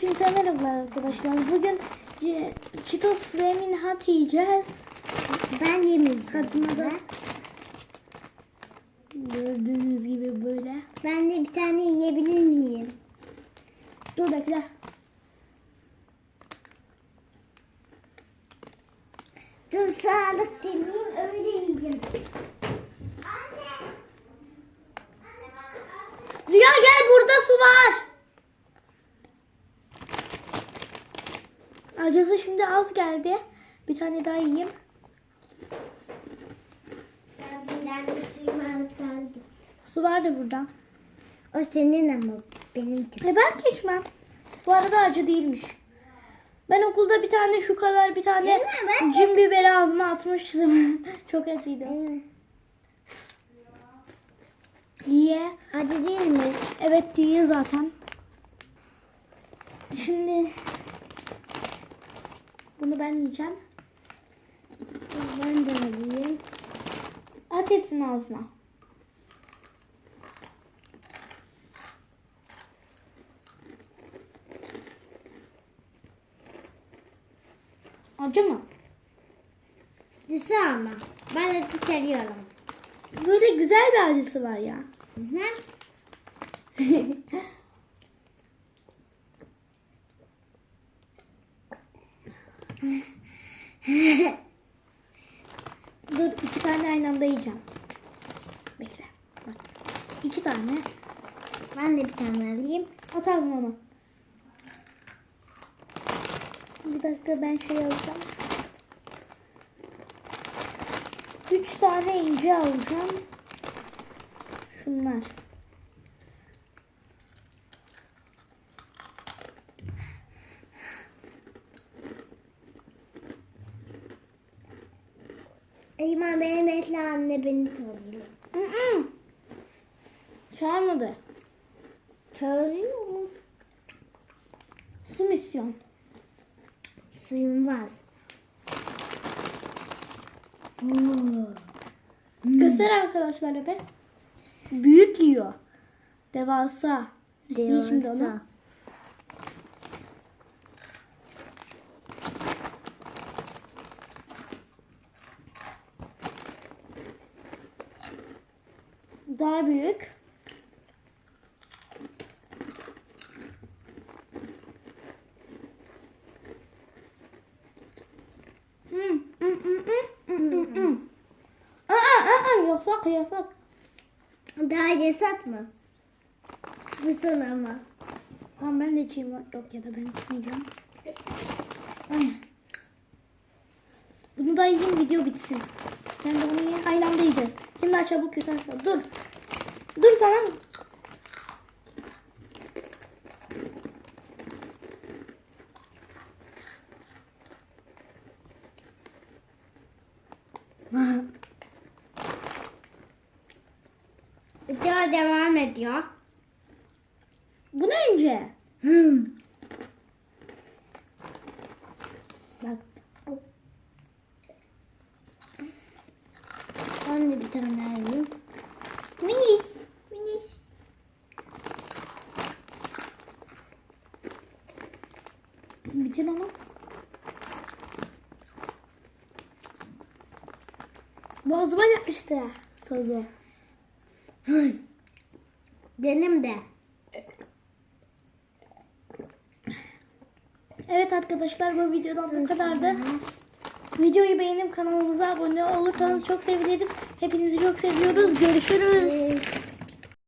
Hepinize merhabalar arkadaşlar. Bugün Cheetos Flaming Hot yiyeceğiz. Ben yemeyeceğim. Tadına da gördüğünüz gibi böyle. Ben de bir tane yiyebilir miyim? Dur bekle. Dur sağlık deneyeyim öyle yiyeceğim. Anne. Anne bana Rüya gel burada su var. Acısı şimdi az geldi. Bir tane daha yiyeyim. Su vardı burada. O senin ama benimki. E ben geçmem. Bu arada acı değilmiş. Ben okulda bir tane şu kadar bir tane cin biberi ağzıma atmıştım. Çok acıydı. Niye? Acı değil mi? Evet değil zaten. Şimdi bunu ben yiyeceğim. Ben de. At hepsini ağzına. Acı mı? Acısı ama. Ben acı seviyorum. Böyle güzel bir acısı var ya. Hı hı. Dur iki tane aynı anda yiyeceğim. Bekle. Bak. İki tane. Ben de bir tane alayım. At ağzına. Bir dakika ben şey alacağım. Üç tane ince alacağım. Şunlar. Eymen benim etli anne beni tanıyor. Çağırmadı. Çağırıyor mu? Su mu istiyorsun? Suyum var. Oo. Göster arkadaşlara be. Büyük yiyor. Devasa. Ye şimdi onu. Daha büyük. Yasak yasak. Daha cesaret mı? Bu son ama. Tamam ben de içeyim. Yok ya da ben içmeyeceğim. Ay. Bunu da yiyeyim video bitsin. Sen de onu ye. Aynı anda yiyeceğiz. Kim daha çabuk yutarsa. Dur. Dur sana. Daha devam ediyor. Bu ne önce? Hmm. Bak. Ben de bir tane alayım. Minis. Minis. Bitir onu. Boğazıma yapmıştı. Sözü. Benim de. Evet arkadaşlar bu videodan bu kadardı. Videoyu beğenip kanalımıza abone olursanız çok seviniriz. Hepinizi çok seviyoruz. Görüşürüz.